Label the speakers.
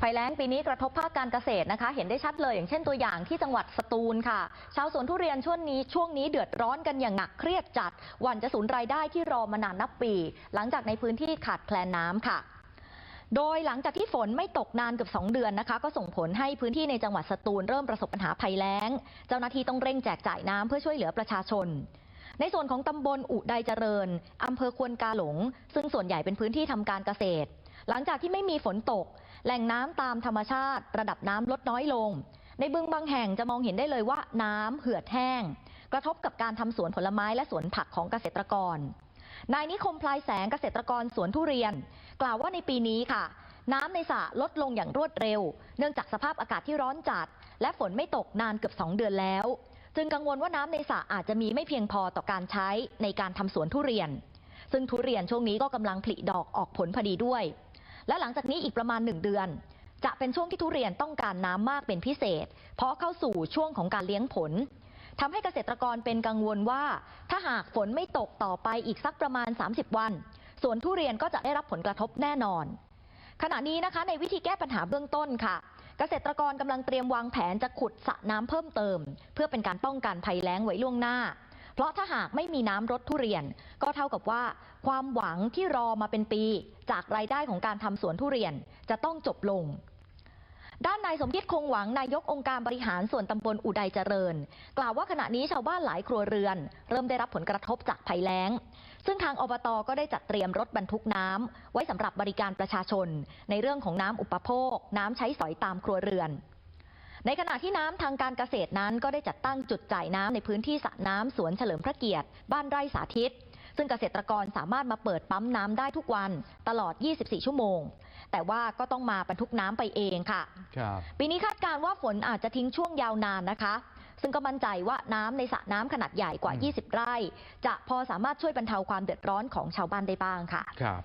Speaker 1: ภัยแล้งปีนี้กระทบภาคการเกษตรนะคะ เห็นได้ชัดเลยอย่างเช่นตัวอย่างที่จังหวัดสตูลค่ะ ชาวสวนทุเรียนช่วงนี้ช่วงนี้เดือดร้อนกันอย่างหนักเครียดจัด หวันจะสูญรายได้ที่รอมานานนับปี หลังจากในพื้นที่ขาดแคลนน้ำค่ะ โดยหลังจากที่ฝนไม่ตกนานเกือบ2 เดือนนะคะ ก็ส่งผลให้พื้นที่ในจังหวัดสตูลเริ่มประสบปัญหาภัยแล้ง เจ้าหน้าที่ต้องเร่งแจกจ่ายน้ำเพื่อช่วยเหลือประชาชนในส่วนของตำบลอุไดเจริญ อำเภอควนกาหลง ซึ่งส่วนใหญ่เป็นพื้นที่ทำการเกษตร หลังจากที่ไม่มีฝนตก แหล่งน้ำตามธรรมชาติ ระดับน้ำลดน้อยลง ในบึงบางแห่งจะมองเห็นได้เลยว่าน้ำเหือดแห้ง กระทบกับการทำสวนผลไม้และสวนผักของเกษตรกร นายนิคมพลายแสงเกษตรกรสวนทุเรียน กล่าวว่าในปีนี้ค่ะ น้ำในสระลดลงอย่างรวดเร็ว เนื่องจากสภาพอากาศที่ร้อนจัด และฝนไม่ตกนานเกือบ 2 เดือนแล้ว จึงกังวลว่าน้ำในสระอาจจะมีไม่เพียงพอต่อการใช้ในการทำสวนทุเรียน ซึ่งทุเรียนช่วงนี้ก็กำลังผลิดอกออกผลพอดีด้วย และหลังจากนี้อีกประมาณ 1 เดือน จะเป็นช่วงที่ทุเรียนต้องการน้ำมากเป็นพิเศษ เพราะเข้าสู่ช่วงของการเลี้ยงผลทำให้เกษตรกรเป็นกังวลว่า ถ้าหากฝนไม่ตกต่อไปอีกสักประมาณ 30 วันสวนทุเรียนก็จะได้รับผลกระทบแน่นอน ขณะนี้นะคะในวิธีแก้ปัญหาเบื้องต้นค่ะ เกษตรกรกำลังเตรียมวางแผนจะขุดสระน้ำเพิ่มเติม เพื่อเป็นการป้องกันภัยแล้งไว้ล่วงหน้า เพราะถ้าหากไม่มีน้ำรดทุเรียน ก็เท่ากับว่า ความหวังที่รอมาเป็นปี จากรายได้ของการทำสวนทุเรียนจะต้องจบลงด้านนายสมคิดคงหวังนายกองค์การบริหารส่วนตำบลอุดัยเจริญ กล่าวว่าขณะนี้ชาวบ้านหลายครัวเรือน เริ่มได้รับผลกระทบจากภัยแล้ง ซึ่งทางอบตก็ได้จัดเตรียมรถบรรทุกน้ำไว้สำหรับบริการประชาชน ในเรื่องของน้ำอุปโภค น้ำใช้สอยตามครัวเรือน ในขณะที่น้ำทางการเกษตรนั้นก็ได้จัดตั้งจุดจ่ายน้ำในพื้นที่สระน้ำสวนเฉลิมพระเกียรติ บ้านไร่สาธิต ซึ่งเกษตรกรสามารถมาเปิดปั๊มน้ำได้ทุกวันตลอด 24 ชั่วโมง แต่ว่าก็ต้องมาบรรทุกน้ำไปเองค่ะ
Speaker 2: ครับ
Speaker 1: ปีนี้คาดการณ์ว่าฝนอาจจะทิ้งช่วงยาวนานนะคะ ซึ่งก็มั่นใจว่าน้ำในสระน้ำขนาดใหญ่กว่า
Speaker 2: อืม
Speaker 1: 20 ไร่ จะพอสามารถช่วยบรรเทาความเดือดร้อนของชาวบ้านได้บ้างค่ะ
Speaker 2: ครับ